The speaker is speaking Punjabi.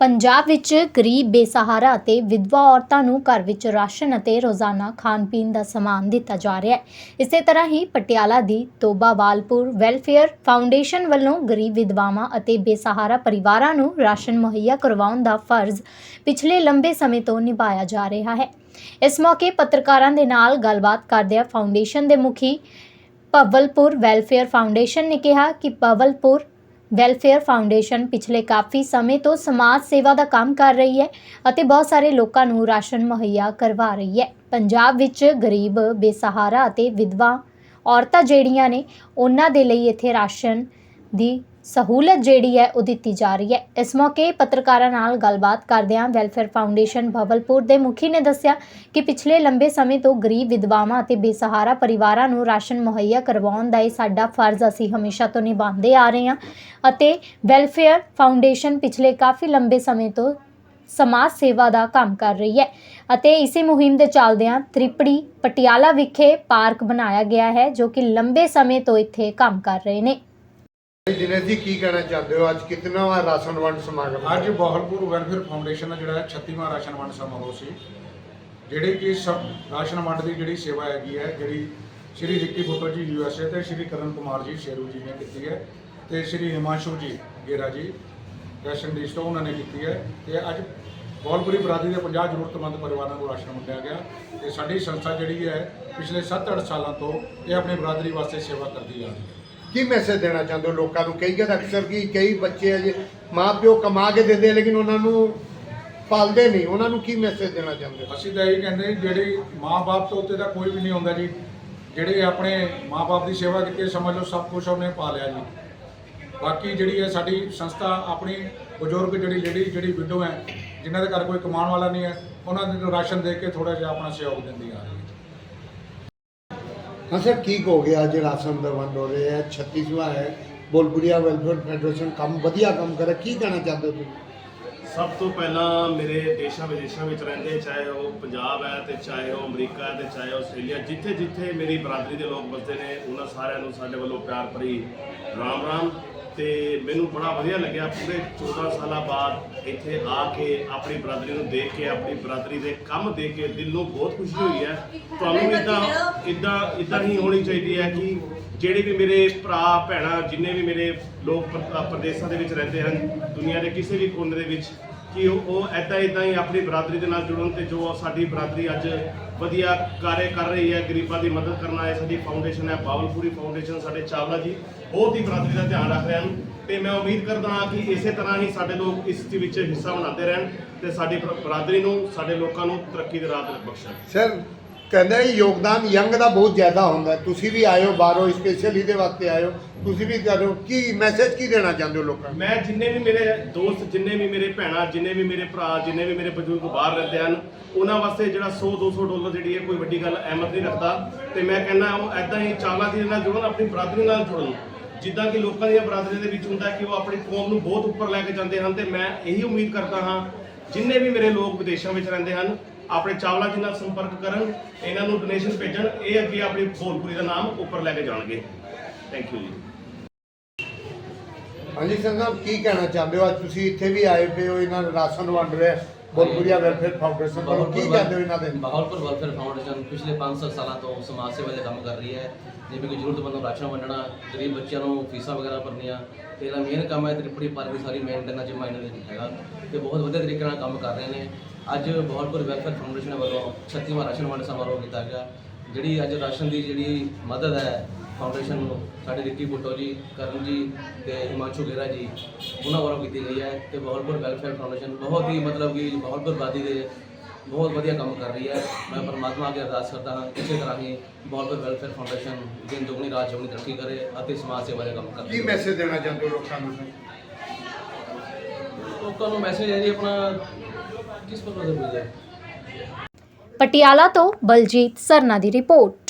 ਪੰਜਾਬ ਵਿੱਚ ਗਰੀਬ ਬੇਸਹਾਰਾ ਅਤੇ ਵਿਧਵਾ ਔਰਤਾਂ ਨੂੰ ਘਰ ਵਿੱਚ ਰਾਸ਼ਨ ਅਤੇ ਰੋਜ਼ਾਨਾ ਖਾਣ ਪੀਣ ਦਾ ਸਮਾਨ ਦਿੱਤਾ ਜਾ ਰਿਹਾ ਹੈ। ਇਸੇ ਤਰ੍ਹਾਂ ਹੀ ਪਟਿਆਲਾ ਦੀ ਤੋਬਾਵਾਲਪੁਰ ਵੈਲਫੇਅਰ ਫਾਊਂਡੇਸ਼ਨ ਵੱਲੋਂ ਗਰੀਬ ਵਿਧਵਾਵਾਂ ਅਤੇ ਬੇਸਹਾਰਾ ਪਰਿਵਾਰਾਂ ਨੂੰ ਰਾਸ਼ਨ ਮੁਹੱਈਆ ਕਰਵਾਉਣ ਦਾ ਫਰਜ਼ ਪਿਛਲੇ ਲੰਬੇ ਸਮੇਂ ਤੋਂ ਨਿਭਾਇਆ ਜਾ ਰਿਹਾ ਹੈ। ਇਸ ਮੌਕੇ ਪੱਤਰਕਾਰਾਂ ਦੇ ਨਾਲ ਗੱਲਬਾਤ ਕਰਦਿਆਂ ਫਾਊਂਡੇਸ਼ਨ ਦੇ ਮੁਖੀ ਪਵਲਪੁਰ ਵੈਲਫੇਅਰ ਫਾਊਂਡੇਸ਼ਨ ਨੇ ਕਿਹਾ ਕਿ ਪਵਲਪੁਰ ਵੈਲਫੇਅਰ ਫਾਊਂਡੇਸ਼ਨ ਪਿਛਲੇ ਕਾਫੀ ਸਮੇਂ ਤੋਂ ਸਮਾਜ ਸੇਵਾ ਦਾ ਕੰਮ ਕਰ ਰਹੀ ਹੈ ਅਤੇ ਬਹੁਤ ਸਾਰੇ ਲੋਕਾਂ ਨੂੰ ਰਾਸ਼ਨ ਮੁਹੱਈਆ ਕਰਵਾ ਰਹੀ ਹੈ। ਪੰਜਾਬ ਵਿੱਚ ਗਰੀਬ, ਬੇਸਹਾਰਾ ਅਤੇ ਵਿਧਵਾ ਔਰਤਾਂ ਜਿਹੜੀਆਂ ਨੇ, ਉਹਨਾਂ ਦੇ ਲਈ ਇੱਥੇ ਰਾਸ਼ਨ ਦੀ ਸਹੂਲਤ ਜਿਹੜੀ ਹੈ ਉਹ ਦਿੱਤੀ ਜਾ ਰਹੀ ਹੈ। ਇਸ ਮੌਕੇ ਪੱਤਰਕਾਰਾਂ ਨਾਲ ਗੱਲਬਾਤ ਕਰਦਿਆਂ ਵੈਲਫੇਅਰ ਫਾਊਂਡੇਸ਼ਨ ਭਵਲਪੁਰ ਦੇ ਮੁਖੀ ਨੇ ਦੱਸਿਆ ਕਿ ਪਿਛਲੇ ਲੰਬੇ ਸਮੇਂ ਤੋਂ ਗਰੀਬ ਵਿਧਵਾਵਾਂ ਅਤੇ ਬੇਸਹਾਰਾ ਪਰਿਵਾਰਾਂ ਨੂੰ ਰਾਸ਼ਨ ਮੁਹੱਈਆ ਕਰਵਾਉਣ ਦਾ ਇਹ ਸਾਡਾ ਫਰਜ਼ ਅਸੀਂ ਹਮੇਸ਼ਾ ਤੋਂ ਨਿਭਾਉਂਦੇ ਆ ਰਹੇ ਹਾਂ ਅਤੇ ਵੈਲਫੇਅਰ ਫਾਊਂਡੇਸ਼ਨ ਪਿਛਲੇ ਕਾਫੀ ਲੰਬੇ ਸਮੇਂ ਤੋਂ ਸਮਾਜ ਸੇਵਾ ਦਾ ਕੰਮ ਕਰ ਰਹੀ ਹੈ ਅਤੇ ਇਸੇ ਮੁਹਿੰਮ ਦੇ ਚੱਲਦਿਆਂ ਤ੍ਰਿਪੜੀ ਪਟਿਆਲਾ ਵਿਖੇ ਪਾਰਕ ਬਣਾਇਆ ਗਿਆ ਹੈ ਜੋ ਕਿ ਲੰਬੇ ਸਮੇਂ ਤੋਂ ਇੱਥੇ ਕੰਮ ਕਰ ਰਹੇ ਨੇ। ਦਿਨੇਸ਼ ਜੀ ਕੀ ਕਹਿਣਾ ਚਾਹੁੰਦੇ ਹੋ? ਅੱਜ ਕਿਤਨਾ ਵਾ ਰਾਸ਼ਨ ਵੰਡ ਸਮਾਗਮ ਅੱਜ ਬਹਾਲਪੁਰ ਵੈਲਫੇਅਰ ਫਾਊਂਡੇਸ਼ਨ ਦਾ ਜਿਹੜਾ 36ਵਾਂ ਰਾਸ਼ਨ ਵੰਡ ਸਮਾਰੋਹ ਸੀ, ਜਿਹੜੇ ਕਿ ਸਭ ਰਾਸ਼ਨ ਵੰਡ ਦੀ ਜਿਹੜੀ ਸੇਵਾ ਹੈਗੀ ਹੈ, ਜਿਹੜੀ ਸ਼੍ਰੀ ਰਿੱਕੀ ਫੋਟੋ ਜੀ ਯੂਐਸਏ ਤੇ ਸ਼੍ਰੀ ਕਰਨ ਕੁਮਾਰ ਜੀ, ਸ਼ੇਰੂ ਜੀ ਨੇ ਕੀਤੀ ਹੈ ਤੇ ਸ਼੍ਰੀ ਹਿਮਾਂਸ਼ੂ ਜੀ ਗੇਰਾ ਜੀ ਰੈਸ਼ਨ ਦੀ ਸਟੋਰ ਉਹਨਾਂ ਨੇ ਕੀਤੀ ਹੈ ਤੇ ਅੱਜ ਬਹਾਲਪੁਰੀ ਬਰਾਦਰੀ ਦੇ 50 ਜ਼ਰੂਰਤਮੰਦ ਪਰਿਵਾਰਾਂ ਨੂੰ ਰਾਸ਼ਨ ਵੰਡਿਆ ਗਿਆ ਤੇ ਸਾਡੀ ਸੰਸਥਾ ਜਿਹੜੀ ਹੈ ਪਿਛਲੇ 7-8 ਸਾਲਾਂ ਤੋਂ ਇਹ ਆਪਣੀ ਬਰਾਦਰੀ ਵਾਸਤੇ ਸੇਵਾ ਕਰਦੀ ਆ ਰਹੀ ਹੈ। ਕੀ ਮੈਸੇਜ ਦੇਣਾ ਚਾਹੁੰਦੇ ਹੋ? ਲੋਕਾਂ ਨੂੰ ਕਈ ਵਾਰ ਅਕਸਰ ਕੀ ਕਈ ਬੱਚੇ ਅਜੇ ਮਾਪਿਓ ਕਮਾ ਕੇ ਦਿੰਦੇ ਲੇਕਿਨ ਉਹਨਾਂ ਨੂੰ ਪਾਲਦੇ ਨਹੀਂ। ਉਹਨਾਂ ਨੂੰ ਕੀ ਮੈਸੇਜ ਦੇਣਾ ਚਾਹੁੰਦੇ ਹੋ? ਅਸੀਂ ਤਾਂ ਇਹ ਕਹਿੰਦੇ ਜੀ, ਜਿਹੜੀ ਮਾਂ-ਬਾਪ ਤੋਂ ਉੱਤੇ ਤਾਂ ਕੋਈ ਵੀ ਨਹੀਂ ਹੁੰਦਾ ਜੀ। ਜਿਹੜੇ ਆਪਣੇ ਮਾਂ-ਬਾਪ ਦੀ ਸੇਵਾ ਕੀਤੀ ਹੈ, ਸਮਝ ਲਓ ਸਭ ਕੁਝ ਉਹਨੇ ਪਾ ਲਿਆ ਜੀ। ਬਾਕੀ ਜਿਹੜੀ ਹੈ ਸਾਡੀ ਸੰਸਥਾ ਆਪਣੀ ਬਜ਼ੁਰਗ ਜਿਹੜੀ ਜਿਹੜੀ ਜਿਹੜੀ ਵਿਡੋ ਹੈ ਜਿਨ੍ਹਾਂ ਦੇ ਘਰ ਕੋਈ ਕਮਾਉਣ ਵਾਲਾ ਨਹੀਂ ਹੈ ਉਹਨਾਂ ਨੂੰ ਰਾਸ਼ਨ ਦੇ ਕੇ ਥੋੜਾ ਜਿਹਾ ਆਪਣਾ ਸਹਿਯੋਗ ਦਿੰਦੀ ਆ ਰਹੀ ਹੈ। ਹਾਂ ਸਰ ਕੀ ਕਹੋਗੇ ਅੱਜ ਰਾਸ਼ਨ ਦਾ ਵੰਡ ਹੋ ਰਿਹਾ ਹੈ 36ਵਾਂ ਹੈ, ਬੋਲਪੁਰੀਆ ਵੈਲਫੇਅਰ ਫੈਡਰੇਸ਼ਨ ਕੰਮ, ਵਧੀਆ ਕੰਮ ਕਰ ਰਿਹਾ, ਕੀ ਕਹਿਣਾ ਚਾਹੁੰਦੇ ਹੋ ਤੁਸੀਂ? ਸਭ ਤੋਂ ਪਹਿਲਾਂ ਮੇਰੇ ਦੇਸ਼ਾਂ ਵਿਦੇਸ਼ਾਂ ਵਿੱਚ ਰਹਿੰਦੇ, ਚਾਹੇ ਉਹ ਪੰਜਾਬ ਹੈ ਤੇ ਚਾਹੇ ਉਹ ਅਮਰੀਕਾ ਹੈ ਤੇ ਚਾਹੇ ਆਸਟ੍ਰੇਲੀਆ ਜਿੱਥੇ ਜਿੱਥੇ ਮੇਰੀ ਬਰਾਦਰੀ ਦੇ ਲੋਕ ਵਸਦੇ ਨੇ, ਉਹਨਾਂ ਸਾਰਿਆਂ ਨੂੰ ਸਾਡੇ ਵੱਲੋਂ ਪਿਆਰ ਭਰੀ ਰਾਮ ਰਾਮ ਤੇ ਮੈਨੂੰ ਬੜਾ ਵਧੀਆ ਲੱਗਿਆ। ਪੂਰੇ 14 ਸਾਲਾਂ ਬਾਅਦ ਇੱਥੇ ਆ ਕੇ ਆਪਣੀ ਬਰਾਦਰੀ ਨੂੰ ਦੇਖ ਕੇ, ਆਪਣੀ ਬਰਾਦਰੀ ਦੇ ਕੰਮ ਦੇਖ ਕੇ ਦਿਲ ਨੂੰ ਬਹੁਤ ਖੁਸ਼ੀ ਹੋਈ ਹੈ। ਤੁਹਾਨੂੰ ਇਦਾਂ ਇਦਾਂ ਇਦਾਂ ਹੀ ਹੋਣੀ ਚਾਹੀਦੀ ਹੈ ਕਿ ਜਿਹੜੇ ਵੀ ਮੇਰੇ ਭਰਾ, ਭੈਣਾਂ, ਜਿੰਨੇ ਵੀ ਮੇਰੇ ਲੋਕ ਪ੍ਰਦੇਸ਼ਾਂ ਦੇ ਵਿੱਚ ਰਹਿੰਦੇ ਹਨ, ਦੁਨੀਆ ਦੇ ਕਿਸੇ ਵੀ ਕੋਨੇ ਦੇ ਵਿੱਚ ਕਿ ਉਹ ਉਹ ਐਦਾਂ ਹੀ ਆਪਣੀ ਬਰਾਦਰੀ ਦੇ ਨਾਲ ਜੁੜਨ ਤੇ ਜੋ ਸਾਡੀ ਬਰਾਦਰੀ ਅੱਜ ਵਧੀਆ ਕਾਰਜ ਕਰ ਰਹੀ ਹੈ, ਗਰੀਬਾਂ ਦੀ ਮਦਦ ਕਰਨਾ ਹੈ ਸਾਡੀ ਫਾਊਂਡੇਸ਼ਨ ਹੈ ਬਾਵਲਪੁਰੀ ਫਾਊਂਡੇਸ਼ਨ ਸਾਡੇ ਚਾਵਲਾ ਜੀ, ਬਹੁਤ ਹੀ ਬਰਾਦਰੀ ਦਾ ਧਿਆਨ ਰੱਖ ਰਹੇ ਹਨ ਤੇ ਮੈਂ ਉਮੀਦ ਕਰਦਾ ਹਾਂ ਕਿ ਇਸੇ ਤਰ੍ਹਾਂ ਹੀ ਸਾਡੇ ਲੋਕ ਇਸ ਦੇ ਵਿੱਚ ਹਿੱਸਾ ਬਣਾਉਂਦੇ ਰਹਿਣ ਤੇ ਸਾਡੀ ਬਰ- ਬਰਾਦਰੀ ਨੂੰ, ਸਾਡੇ ਲੋਕਾਂ ਨੂੰ ਤਰੱਕੀ ਦੇ ਰਾਹ ਤੇ ਬਖਸ਼ਣ। ਸਰ ਕਹਿੰਦਾ ਇਹ ਯੋਗਦਾਨ ਯੰਗ ਦਾ ਬਹੁਤ ਜ਼ਿਆਦਾ ਹੁੰਦਾ ਤੁਸੀਂ ਵੀ ਆਇਓ ਬਾਹਰੋਂ ਸਪੈਸ਼ਲ ਇਹਦੇ ਵਾਸਤੇ ਆਇਓ। ਤੁਸੀਂ ਵੀ ਕਰੋ। ਕੀ ਮੈਸੇਜ ਕੀ ਦੇਣਾ ਚਾਹੁੰਦੇ ਹੋ ਲੋਕਾਂ ਨੂੰ? ਮੈਂ ਜਿੰਨੇ ਵੀ ਮੇਰੇ ਦੋਸਤ, ਜਿੰਨੇ ਵੀ ਮੇਰੇ ਭੈਣਾਂ, ਜਿੰਨੇ ਵੀ ਮੇਰੇ ਭਰਾ, ਜਿੰਨੇ ਵੀ ਮੇਰੇ ਬਜ਼ੁਰਗ ਬਾਹਰ ਰਹਿੰਦੇ ਹਨ, ਉਹਨਾਂ ਵਾਸਤੇ ਜਿਹੜਾ 100 200 ਡਾਲਰ ਜਿਹੜੀ ਹੈ, ਕੋਈ ਵੱਡੀ ਗੱਲ ਅਹਿਮਤ ਨਹੀਂ ਰੱਖਦਾ। ਤੇ ਮੈਂ ਕਹਿੰਦਾ ਉਹ ਐਦਾਂ ਹੀ ਚਾਲਾ ਦੀ ਨਾਲ ਜੁੜਨ, ਆਪਣੀ ਬਰਾਦਰੀ ਨਾਲ ਜੁੜਨ। ਜਿੱਦਾਂ ਕਿ ਲੋਕਾਂ ਦੀਆਂ ਬਰਾਦਰੀਆਂ ਦੇ ਵਿੱਚ ਹੁੰਦਾ ਕਿ ਉਹ ਆਪਣੀ ਕੌਮ ਨੂੰ ਬਹੁਤ ਉੱਪਰ ਲੈ ਕੇ ਜਾਂਦੇ ਹਨ, ਤੇ ਮੈਂ ਇਹੀ ਉਮੀਦ ਕਰਦਾ ਹਾਂ, ਜਿੰਨੇ ਵੀ ਮੇਰੇ ਲੋਕ ਵਿਦੇਸ਼ਾਂ ਵਿੱਚ ਰਹਿੰਦੇ ਹਨ ਆਪਣੇ ਚਾਵਲਾ ਜੀ ਨਾਲ ਸੰਪਰਕ ਕਰਨ ਇਹਨਾਂ ਨੂੰ ਡੋਨੇਸ਼ਨ ਭੇਜਣ ਇਹ ਅੱਗੇ ਆਪਣੀ ਭੋਲਪੁਰੀ ਦਾ ਨਾਮ ਉੱਪਰ ਲੈ ਕੇ ਜਾਣਗੇ। ਥੈਂਕ ਯੂ ਜੀ। ਹਾਂਜੀ ਸੰਘ ਸਾਹਿਬ ਕੀ ਕਹਿਣਾ ਚਾਹੁੰਦੇ ਹੋ? ਅੱਜ ਤੁਸੀਂ ਇੱਥੇ ਵੀ ਆਏ ਪਏ ਹੋ ਇਹਨਾਂ ਨੂੰ ਰਾਸ਼ਨ ਵੰਡ ਰਿਹਾ ਬੋਲਪੁਰੀਆ ਵੈਲਫੇਅਰ ਫਾਊਂਡੇਸ਼ਨ ਵੱਲੋਂ ਕੀ ਕਹਿੰਦੇ ਹੋ ਇਹਨਾਂ ਦੇ? ਬਹਾਵਲਪੁਰ ਵੈਲਫੇਅਰ ਫਾਊਂਡੇਸ਼ਨ ਪਿਛਲੇ 5-7 ਸਾਲਾਂ ਤੋਂ ਸਮਾਜ ਸੇਵਾ ਦੇ ਕੰਮ ਕਰ ਰਹੀ ਹੈ। ਜਿਵੇਂ ਕਿ ਜ਼ਰੂਰਤਮੰਦ ਨੂੰ ਰਾਸ਼ਨ ਵੰਡਣਾ ਗਰੀਬ ਬੱਚਿਆਂ ਨੂੰ ਫੀਸਾਂ ਵਗੈਰਾ ਭਰਨੀਆਂ ਤੇ ਇਹਦਾ ਮੇਨ ਕੰਮ ਹੈ ਤ੍ਰਿਪੜੀ ਪਾਰਕ ਦੀ ਸਾਰੀ ਮੇਨਟੇਨ ਅੱਜ ਇਹਨਾਂ ਦੇ ਹੈਗਾ। ਤੇ ਬਹੁਤ ਵਧੀਆ ਤਰੀਕੇ ਨਾਲ ਕੰਮ ਕਰ ਰਹੇ ਨੇ। ਅੱਜ ਬਹਾਵਲਪੁਰ ਵੈਲਫੇਅਰ ਫਾਊਂਡੇਸ਼ਨ ਵੱਲੋਂ 36ਵਾਂ ਰਾਸ਼ਨ ਵੰਡ ਸਮਾਰੋਹ ਕੀਤਾ ਗਿਆ। ਜਿਹੜੀ ਅੱਜ ਰਾਸ਼ਨ ਦੀ ਜਿਹੜੀ ਮਦਦ ਹੈ ਫਾਊਂਡੇਸ਼ਨ ਨੂੰ ਸਾਡੇ ਰਿੱਕੀ ਬੁੱਟੋ ਜੀ ਕਰਨ ਜੀ ਤੇ ਹਿਮਾਂਸ਼ੂ ਗੇਰਾ ਜੀ ਉਹਨਾਂ ਵੱਲੋਂ ਕੀਤੀ ਗਈ ਹੈ ਤੇ ਬਹਾਵਲਪੁਰ ਵੈਲਫੇਅਰ ਫਾਊਂਡੇਸ਼ਨ ਬਹੁਤ ਹੀ ਮਤਲਬ ਕਿ ਬਹਾਵਲਪੁਰ ਬਾਦੀ ਦੇ ਬਹੁਤ ਵਧੀਆ ਕੰਮ ਕਰ ਰਹੀ ਹੈ। ਮੈਂ ਪਰਮਾਤਮਾ ਅੱਗੇ ਅਰਦਾਸ ਕਰਦਾ ਹਾਂ ਇਸੇ ਤਰ੍ਹਾਂ ਹੀ ਬਹਾਵਲਪੁਰ ਵੈਲਫੇਅਰ ਫਾਊਂਡੇਸ਼ਨ ਦਿਨ ਦੁਗਣੀ ਰਾਤ ਚੌਗੁਣੀ ਤਰੱਕੀ ਕਰੇ ਅਤੇ ਸਮਾਜ ਸੇਵਾ ਦੇ ਕੰਮ ਕੀ ਕਰੇ ਮੈਸੇਜ ਦੇਣਾ ਚਾਹੁੰਦੇ ਹੋ ਲੋਕਾਂ ਨੂੰ? ਲੋਕਾਂ ਨੂੰ ਮੈਸੇਜ ਹੈ ਜੀ ਆਪਣਾ ਕਿਸ ਪ੍ਰਕਾਰ ਦਾ ਭੇਜਿਆ ਪਟਿਆਲਾ ਤੋਂ ਬਲਜੀਤ ਸਰਨਾ ਦੀ ਰਿਪੋਰਟ।